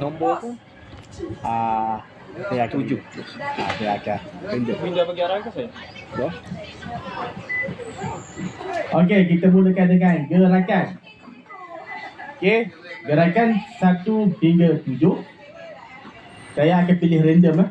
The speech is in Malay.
Nombor tu Ah, saya akan tujuh. Ah, saya akan tunjuk. Minda bagi arah ke saya? Ya. Okey, kita mulakan dengan gerakan. Okey, gerakan 1 hingga 7. Saya akan pilih random eh.